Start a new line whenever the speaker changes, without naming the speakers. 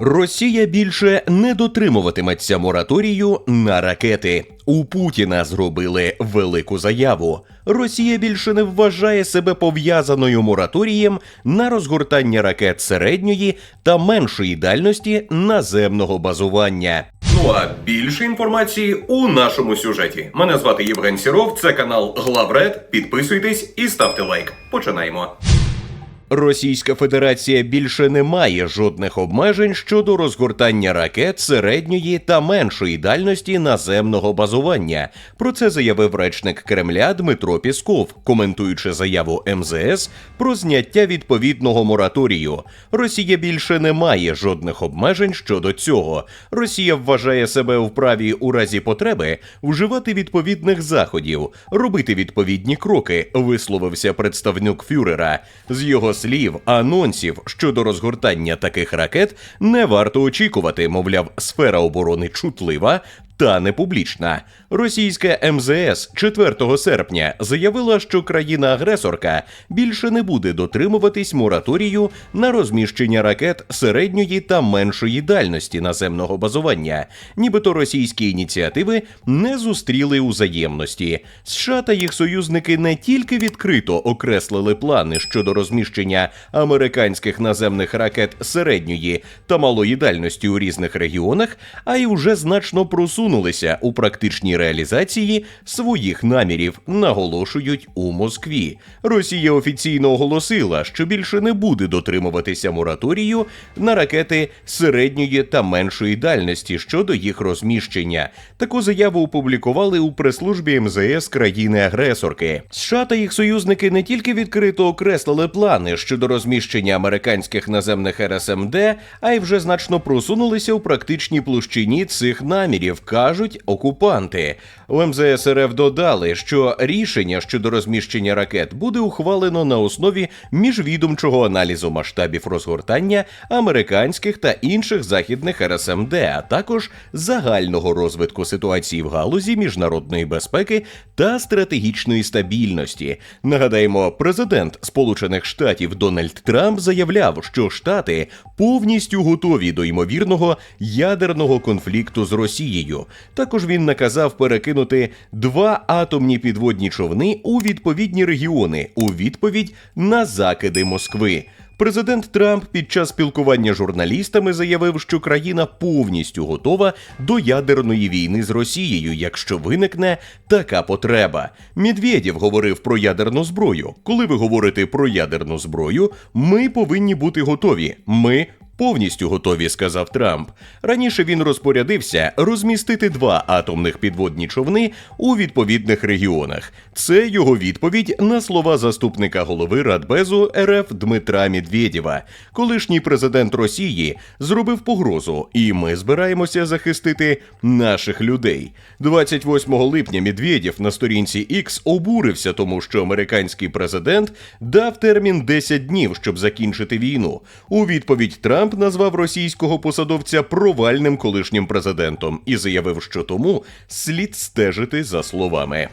Росія більше не дотримуватиметься мораторію на ракети. У Путіна зробили велику заяву. Росія більше не вважає себе пов'язаною мораторієм на розгортання ракет середньої та меншої дальності наземного базування. Ну а більше інформації у нашому сюжеті. Мене звати Євген Сіров. Це канал Главред. Підписуйтесь і ставте лайк. Починаємо. Російська Федерація більше не має жодних обмежень щодо розгортання ракет середньої та меншої дальності наземного базування. Про це заявив речник Кремля Дмитро Пісков, коментуючи заяву МЗС про зняття відповідного мораторію. Росія більше не має жодних обмежень щодо цього. Росія вважає себе вправі у разі потреби вживати відповідних заходів, робити відповідні кроки. Висловився представник фюрера. З його слів, анонсів щодо розгортання таких ракет не варто очікувати, мовляв, сфера оборони чутлива. Та не публічна. Російська МЗС 4 серпня заявила, що країна-агресорка більше не буде дотримуватись мораторію на розміщення ракет середньої та меншої дальності наземного базування, нібито російські ініціативи не зустріли узаємності. США та їх союзники не тільки відкрито окреслили плани щодо розміщення американських наземних ракет середньої та малої дальності у різних регіонах, а й уже значно просунулися у практичній реалізації своїх намірів, наголошують у Москві. Росія офіційно оголосила, що більше не буде дотримуватися мораторію на ракети середньої та меншої дальності щодо їх розміщення. Таку заяву опублікували у прес-службі МЗС країни-агресорки. США та їх союзники не тільки відкрито окреслили плани щодо розміщення американських наземних РСМД, а й вже значно просунулися у практичній площині цих намірів, кажуть окупанти. У МЗС РФ додали, що рішення щодо розміщення ракет буде ухвалено на основі міжвідомчого аналізу масштабів розгортання американських та інших західних РСМД, а також загального розвитку ситуації в галузі міжнародної безпеки та стратегічної стабільності. Нагадаємо, президент Сполучених Штатів Дональд Трамп заявляв, що Штати повністю готові до ймовірного ядерного конфлікту з Росією. Також він наказав перекинути два атомні підводні човни у відповідні регіони у відповідь на закиди Москви. Президент Трамп під час спілкування журналістами заявив, що країна повністю готова до ядерної війни з Росією, якщо виникне така потреба. Медведєв говорив про ядерну зброю. Коли ви говорите про ядерну зброю, ми повинні бути готові. Ми Повністю готові, сказав Трамп. Раніше він розпорядився розмістити два атомних підводні човни у відповідних регіонах. Це його відповідь на слова заступника голови Радбезу РФ Дмитра Медведєва. Колишній президент Росії зробив погрозу, і ми збираємося захистити наших людей. 28 липня Медведєв на сторінці X обурився, тому що американський президент дав термін 10 днів, щоб закінчити війну. У відповідь Трамп назвав російського посадовця провальним колишнім президентом і заявив, що тому слід стежити за словами.